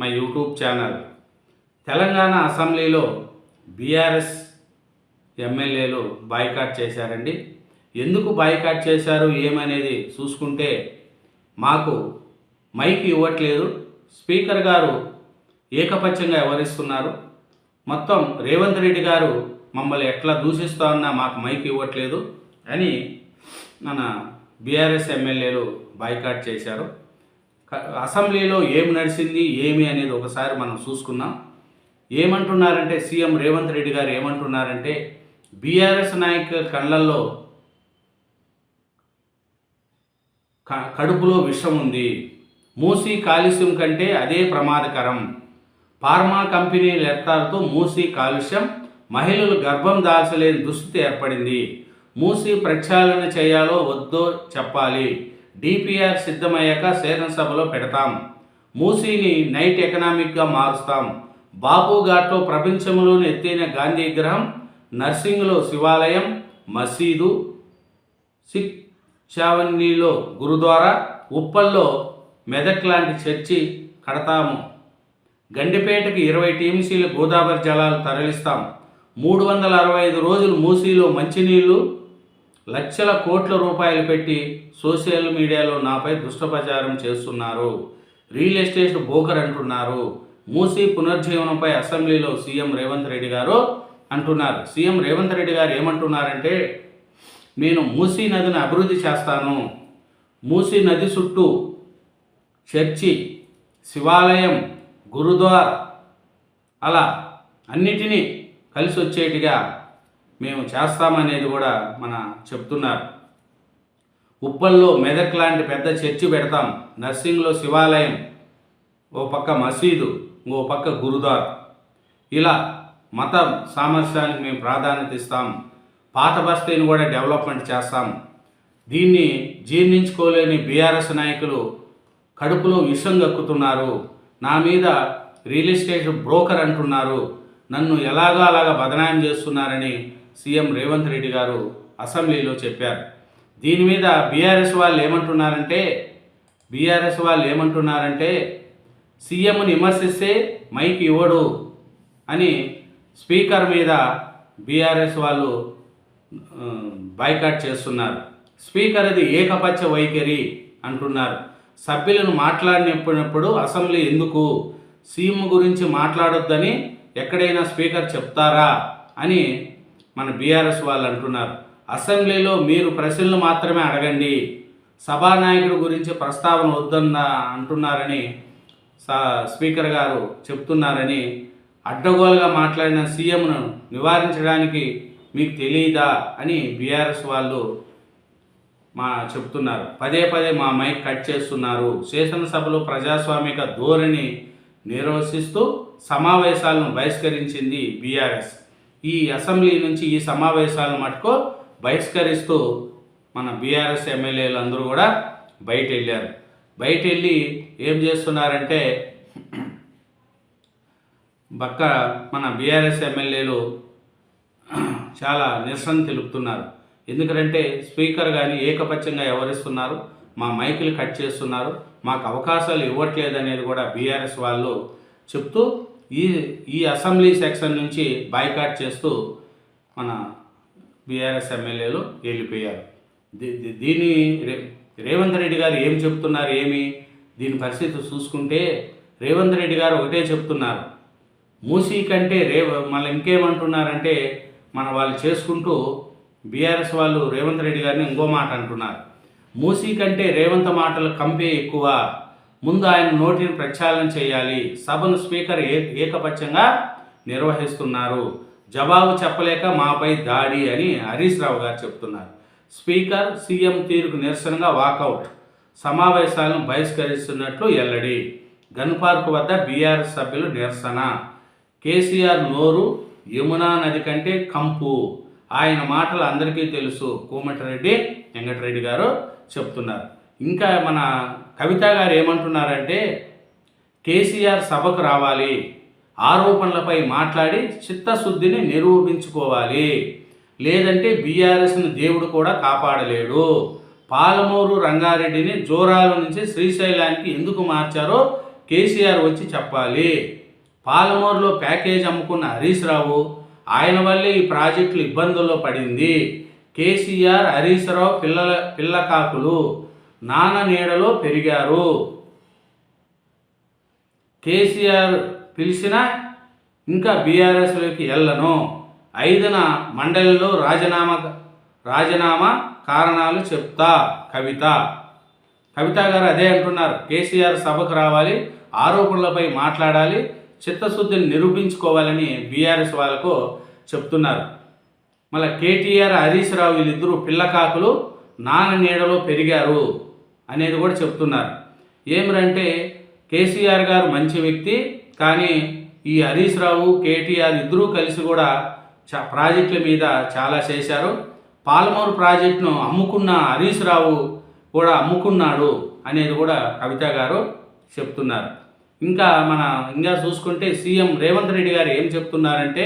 My YouTube channel. Telangana అసెంబ్లీలో BRS ఎమ్మెల్యేలు boycott చేశారండి. ఎందుకు బాయ్కాట్ చేశారు ఏమనేది చూసుకుంటే మాకు మైక్ ఇవ్వట్లేదు. స్పీకర్ గారు ఏకపక్షంగా వ్యవహరిస్తున్నారు మొత్తం రేవంత్ రెడ్డి గారు మమ్మల్ని ఎట్లా దూషిస్తా ఉన్నా మాకు మైక్ ఇవ్వట్లేదు అని మన బీఆర్ఎస్ ఎమ్మెల్యేలు బాయ్కాట్ చేశారు. అసెంబ్లీలో ఏం నడిచింది ఏమి అనేది ఒకసారి మనం చూసుకుందాం. ఏమంటున్నారంటే సీఎం రేవంత్ రెడ్డి గారు ఏమంటున్నారంటే బీఆర్ఎస్ నాయకుల కళ్ళల్లో క- కడుపులో విషం ఉంది. మూసీ కాలుష్యం కంటే అదే ప్రమాదకరం. ఫార్మా కంపెనీల ఎత్తాలతో మూసీ కాలుష్యం మహిళలు గర్భం దాల్చలేని దుస్థితి ఏర్పడింది. మూసీ ప్రక్షాళన చేయాలో వద్దో చెప్పాలి. డిపిఆర్ సిద్ధమయ్యాక శాసనసభలో పెడతాం. మూసీని నైట్ ఎకనామిక్గా మారుస్తాం. బాపు ఘాట్లో ప్రపంచంలోని ఎత్తైన గాంధీ విగ్రహం నర్సింగ్లో శివాలయం మసీదు సిక్ చావన్నీలో గురుద్వారా ఉప్పల్లో మెదక్ లాంటి చర్చి కడతాము. గండిపేటకి ఇరవై టీఎంసీల గోదావరి జలాలు తరలిస్తాం. మూడు వందల అరవై ఐదు రోజులు మూసీలో మంచినీళ్ళు లక్షల కోట్ల రూపాయలు పెట్టి సోషల్ మీడియాలో నాపై దుష్టప్రచారం చేస్తున్నారు. రియల్ ఎస్టేట్ బోకర్ అంటున్నారు. మూసీ పునర్జీవనంపై అసెంబ్లీలో సీఎం రేవంత్ రెడ్డి గారు అంటున్నారు. సీఎం రేవంత్ రెడ్డి గారు ఏమంటున్నారంటే నేను మూసీ నదిని అభివృద్ధి చేస్తాను. మూసీ నది చుట్టూ చర్చి శివాలయం గురుద్వార్ అలా అన్నిటినీ కలిసి వచ్చేటిగా మేము చేస్తామనేది కూడా మన చెప్తున్నారు. ఉప్పల్లో మెదక్ లాంటి పెద్ద చర్చి పెడతాం. నర్సింగ్లో శివాలయం ఓ పక్క మసీదు ఓ పక్క గురుద్వార్. ఇలా మత సామరస్యానికి మేము ప్రాధాన్యత ఇస్తాం. పాత బస్తీని కూడా డెవలప్మెంట్ చేస్తాం. దీన్ని జీర్ణించుకోలేని బీఆర్ఎస్ నాయకులు కడుపులో విషం గక్కుతున్నారు నా మీద రియల్ ఎస్టేట్ బ్రోకర్ అంటున్నారు. నన్ను ఎలాగో అలాగా బదనాయం చేస్తున్నారని సీఎం రేవంత్ రెడ్డి గారు అసెంబ్లీలో చెప్పారు. దీని మీద బీఆర్ఎస్ వాళ్ళు ఏమంటున్నారంటే బీఆర్ఎస్ వాళ్ళు ఏమంటున్నారంటే సీఎంని విమర్శిస్తే మైక్ ఇవ్వడు అని స్పీకర్ మీద బీఆర్ఎస్ వాళ్ళు బైకాట్ చేస్తున్నారు. స్పీకర్ అది ఏకపక్ష వైఖరి అంటున్నారు. సభ్యులను మాట్లాడినప్పుడు అసెంబ్లీ ఎందుకు? సీఎం గురించి మాట్లాడొద్దని ఎక్కడైనా స్పీకర్ చెప్తారా అని మన బీఆర్ఎస్ వాళ్ళు అంటున్నారు. అసెంబ్లీలో మీరు ప్రశ్నలు మాత్రమే అడగండి. సభానాయకుడి గురించి ప్రస్తావన వద్దన్న అంటున్నారని స్పీకర్ గారు చెప్తున్నారని అడ్డగోలుగా మాట్లాడిన సీఎంను నివారించడానికి మీకు తెలియదా అని బీఆర్ఎస్ వాళ్ళు మా చెప్తున్నారు. పదే పదే మా మైక్ కట్ చేస్తున్నారు. శాసనసభలో ప్రజాస్వామిక ధోరణి నిర్వహిస్తూ సమావేశాలను బహిష్కరించింది బీఆర్ఎస్. ఈ అసెంబ్లీ నుంచి ఈ సమావేశాలను మటుకు బహిష్కరిస్తూ మన బీఆర్ఎస్ ఎమ్మెల్యేలు అందరూ కూడా బయట వెళ్ళారు బయట వెళ్ళి ఏం చేస్తున్నారంటే బక్క మన బీఆర్ఎస్ ఎమ్మెల్యేలు చాలా నిరసన తెలుపుతున్నారు. ఎందుకంటే స్పీకర్ కానీ ఏకపక్షంగా వ్యవహరిస్తున్నారు మా మైకులు కట్ చేస్తున్నారు. మాకు అవకాశాలు ఇవ్వట్లేదు అనేది కూడా బీఆర్ఎస్ వాళ్ళు చెప్తూ ఈ ఈ అసెంబ్లీ సెక్షన్ నుంచి బాయ్కాట్ చేస్తూ మన బీఆర్ఎస్ ఎమ్మెల్యేలు వెళ్ళిపోయారు. దీ- దీని రే రేవంత్ రెడ్డి గారు ఏం చెప్తున్నారు ఏమి? దీని పరిస్థితి చూసుకుంటే రేవంత్ రెడ్డి గారు ఒకటే చెప్తున్నారు. మూసీ కంటే రే మళ్ళీ ఇంకేమంటున్నారంటే మన వాళ్ళు చేసుకుంటూ బీఆర్ఎస్ వాళ్ళు రేవంత్ రెడ్డి గారిని ఇంకో మాట అంటున్నారు. మూసీ కంటే రేవంత్ మాటలు కంపే ఎక్కువ. ముందు ఆయన నోటిని ప్రక్షాళన చేయాలి. సభను స్పీకర్ ఏ ఏకపక్షంగా నిర్వహిస్తున్నారు. జవాబు చెప్పలేక మాపై దాడి అని హరీష్ రావు గారు చెప్తున్నారు. స్పీకర్ సీఎం తీరుకు నిరసనగా వాకౌట్ సమావేశాలను బహిష్కరిస్తున్నట్లు ఎల్లడి. గన్ పార్క్ వద్ద బీఆర్ఎస్ సభ్యులు నిరసన. కేసీఆర్ నోరు యమునా నది కంటే కంపు. ఆయన మాటలు అందరికీ తెలుసు కోమటిరెడ్డి వెంకటరెడ్డి గారు చెప్తున్నారు. ఇంకా మన కవిత గారు ఏమంటున్నారంటే కేసీఆర్ సభకు రావాలి ఆరోపణలపై మాట్లాడి చిత్తశుద్ధిని నిరూపించుకోవాలి. లేదంటే బీఆర్ఎస్ను దేవుడు కూడా కాపాడలేడు. పాలమూరు రంగారెడ్డిని జోరాల నుంచి శ్రీశైలానికి ఎందుకు మార్చారో కేసీఆర్ వచ్చి చెప్పాలి. పాలమూరులో ప్యాకేజ్ అమ్ముకున్న హరీష్ రావు ఆయన వల్లే ఈ ప్రాజెక్టులు ఇబ్బందుల్లో పడింది. కేసీఆర్ హరీష్ రావు పిల్లల పిల్లకాకులు. నాన్న నీడలో పెరిగారు. కేసీఆర్ పిలిచినా ఇంకా బీఆర్ఎస్లోకి వెళ్ళను ఐదున మండలిలో రాజీనామా రాజీనామా కారణాలు చెప్తా కవిత. కవిత గారు అదే అంటున్నారు. కేసీఆర్ సభకు రావాలి ఆరోపణలపై మాట్లాడాలి చిత్తశుద్ధిని నిరూపించుకోవాలని బీఆర్ఎస్ వాళ్ళకు చెప్తున్నారు. మళ్ళీ కేటీఆర్ హరీష్ రావు వీళ్ళిద్దరూ పిల్లకాకులు నాన్న నీడలో పెరిగారు. అనేది కూడా చెప్తున్నారు. ఏమిరంటే కేసీఆర్ గారు మంచి వ్యక్తి కానీ ఈ హరీష్ రావు కేటీఆర్ ఇద్దరూ కలిసి కూడా చా ప్రాజెక్టుల మీద చాలా చేశారు. పాలమూరు ప్రాజెక్టును అమ్ముకున్న హరీష్ రావు కూడా అమ్ముకున్నాడు అనేది కూడా కవిత గారు చెప్తున్నారు. ఇంకా మన ఇంకా చూసుకుంటే సీఎం రేవంత్ రెడ్డి గారు ఏం చెప్తున్నారంటే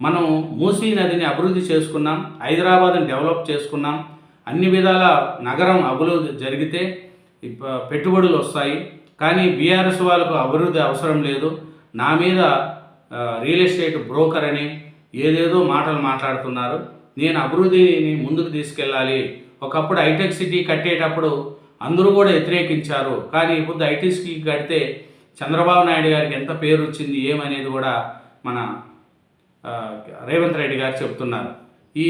మనం మూసీ నదిని అభివృద్ధి చేసుకున్నాం హైదరాబాద్ని డెవలప్ చేసుకున్నాం అన్ని విధాల నగరం అభివృద్ధి జరిగితే పెట్టుబడులు వస్తాయి. కానీ బీఆర్ఎస్ వాళ్ళకు అభివృద్ధి అవసరం లేదు. నా మీద రియల్ ఎస్టేట్ బ్రోకర్ అని ఏదేదో మాటలు మాట్లాడుతున్నారు. నేను అభివృద్ధిని ముందుకు తీసుకెళ్ళాలి. ఒకప్పుడు హైటెక్ సిటీ కట్టేటప్పుడు అందరూ కూడా వ్యతిరేకించారు. కానీ ఇప్పుడు ఐటీ సిటీ కడితే చంద్రబాబు నాయుడు గారికి ఎంత పేరు వచ్చింది ఏమనేది కూడా మన రేవంత్ రెడ్డి గారు చెప్తున్నారు. ఈ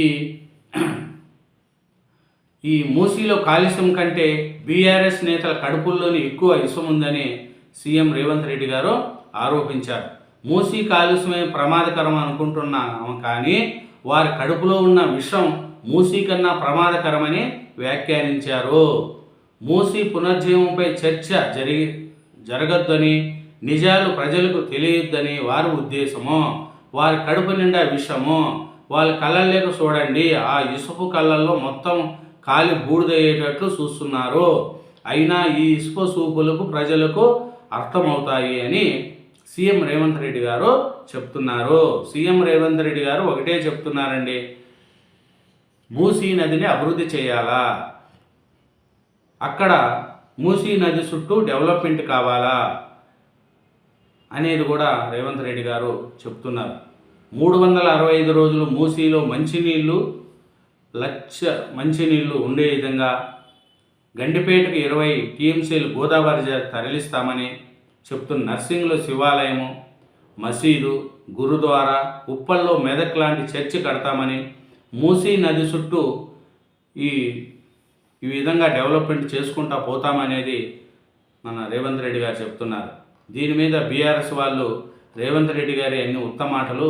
ఈ మూసీలో కాలుష్యం కంటే బీఆర్ఎస్ నేతల కడుపుల్లోని ఎక్కువ ఇష్టం ఉందని సీఎం రేవంత్ రెడ్డి గారు ఆరోపించారు. మూసీ కాలుష్యమే ప్రమాదకరం అనుకుంటున్నాము కానీ వారి కడుపులో ఉన్న విషం మూసీ కన్నా ప్రమాదకరమని వ్యాఖ్యానించారు. మూసీ పునర్జీవంపై చర్చ జరిగి జరగద్దని నిజాలు ప్రజలకు తెలియొద్దని వారి ఉద్దేశము. వారి కడుపు నిండా విషము. వాళ్ళ కళ్ళలేక చూడండి. ఆ ఇసుపు కళ్ళల్లో మొత్తం కాలి బూడిదయ్యేటట్లు చూస్తున్నారు. అయినా ఈ ఇసుక సూపులకు ప్రజలకు అర్థమవుతాయి అని సీఎం రేవంత్ రెడ్డి గారు చెప్తున్నారు. సీఎం రేవంత్ రెడ్డి గారు ఒకటే చెప్తున్నారండి. మూసీ నదిని అభివృద్ధి చేయాలా? అక్కడ మూసీ నది చుట్టూ డెవలప్మెంట్ కావాలా? అనేది కూడా రేవంత్ రెడ్డి గారు చెప్తున్నారు. మూడు వందల అరవై ఐదు రోజులు మూసీలో మంచినీళ్ళు లక్ష మంచినీళ్ళు ఉండే విధంగా గండిపేటకు ఇరవై టీఎంసీలు గోదావరి తరలిస్తామని చెప్తున్న నర్సింగ్లో శివాలయము మసీదు గురుద్వారా ఉప్పల్లో మెదక్ లాంటి చర్చి కడతామని మూసీ నది చుట్టూ ఈ ఈ విధంగా డెవలప్మెంట్ చేసుకుంటా పోతామనేది మన రేవంత్ రెడ్డి గారు చెప్తున్నారు. దీని మీద బీఆర్ఎస్ వాళ్ళు రేవంత్ రెడ్డి గారి అన్ని ఉత్తమ మాటలు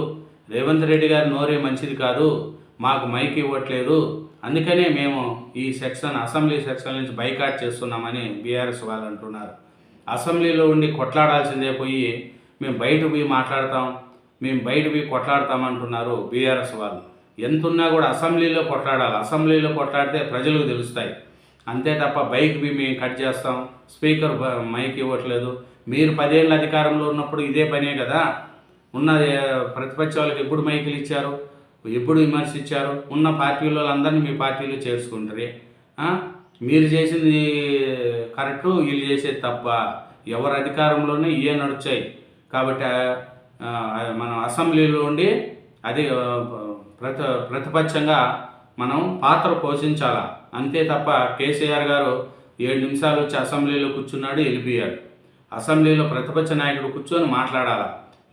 రేవంత్ రెడ్డి గారి నోరే మంచిది కాదు మాకు మైక్ ఇవ్వట్లేదు. అందుకనే మేము ఈ సెక్షన్ అసెంబ్లీ సెక్షన్ నుంచి బైకాట్ చేస్తున్నామని బీఆర్ఎస్ వాళ్ళు అంటున్నారు. అసెంబ్లీలో ఉండి కొట్లాడాల్సిందే పోయి మేము బయట పోయి మాట్లాడతాం మేము బయట పోయి కొట్లాడతామంటున్నారు బీఆర్ఎస్ వాళ్ళు. ఎంతున్నా కూడా అసెంబ్లీలో కొట్లాడాలి. అసెంబ్లీలో కొట్లాడితే ప్రజలకు తెలుస్తాయి. అంతే తప్ప బైక్ బి మేము కట్ చేస్తాం. స్పీకర్ మైక్ ఇవ్వట్లేదు. మీరు పదేళ్ళ అధికారంలో ఉన్నప్పుడు ఇదే పనే కదా? ఉన్న ప్రతిపక్ష వాళ్ళకి ఎప్పుడు మైకులు ఇచ్చారు? ఎప్పుడు విమర్శించారు? ఉన్న పార్టీ వాళ్ళందరినీ మీ పార్టీలో చేర్చుకుంటారు? మీరు చేసింది కరెక్టు వీళ్ళు చేసేది తప్ప ఎవరు అధికారంలోనే ఇవే నడుచాయి? కాబట్టి మనం అసెంబ్లీలో ఉండి అది ప్రతి ప్రతిపక్షంగా మనం పాత్ర పోషించాలా? అంతే తప్ప కేసీఆర్ గారు ఏడు నిమిషాలు వచ్చి అసెంబ్లీలో కూర్చున్నాడు వెళ్ళిపోయాడు. అసెంబ్లీలో ప్రతిపక్ష నాయకుడు కూర్చొని మాట్లాడాలా?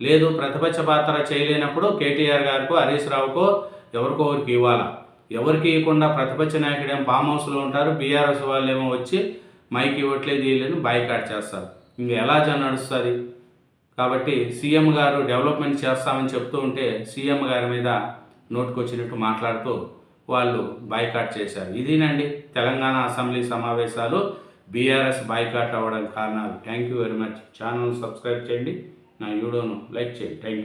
లేదు ప్రతిపక్ష పాత్ర చేయలేనప్పుడు కేటీఆర్ గారికో హరీష్ రావుకో ఎవరికో ఎవరికి ఇవ్వాలా? ఎవరికి ఇవ్వకుండా ప్రతిపక్ష నాయకుడు ఏం ఫామ్ హౌస్లో ఉంటారు? బీఆర్ఎస్ వాళ్ళు ఏమో వచ్చి మైక్ ఇవ్వట్లేదు వీళ్ళని బాయ్కాట్ చేస్తారు. ఇంక ఎలా జ నడుస్తుంది? కాబట్టి సీఎం గారు డెవలప్మెంట్ చేస్తామని చెప్తూ ఉంటే సీఎం గారి మీద నోటుకొచ్చినట్టు మాట్లాడుతూ వాళ్ళు బాయ్కాట్ చేశారు. ఇదేనండి తెలంగాణ అసెంబ్లీ సమావేశాలు. బీఆర్ఎస్ బాయ్కాట్ అవ్వడానికి కారణాలు. Thank you very much. Channel subscribe చేయండి. నా వీడియోను లైక్ చేయండి థ్యాంక్ యూ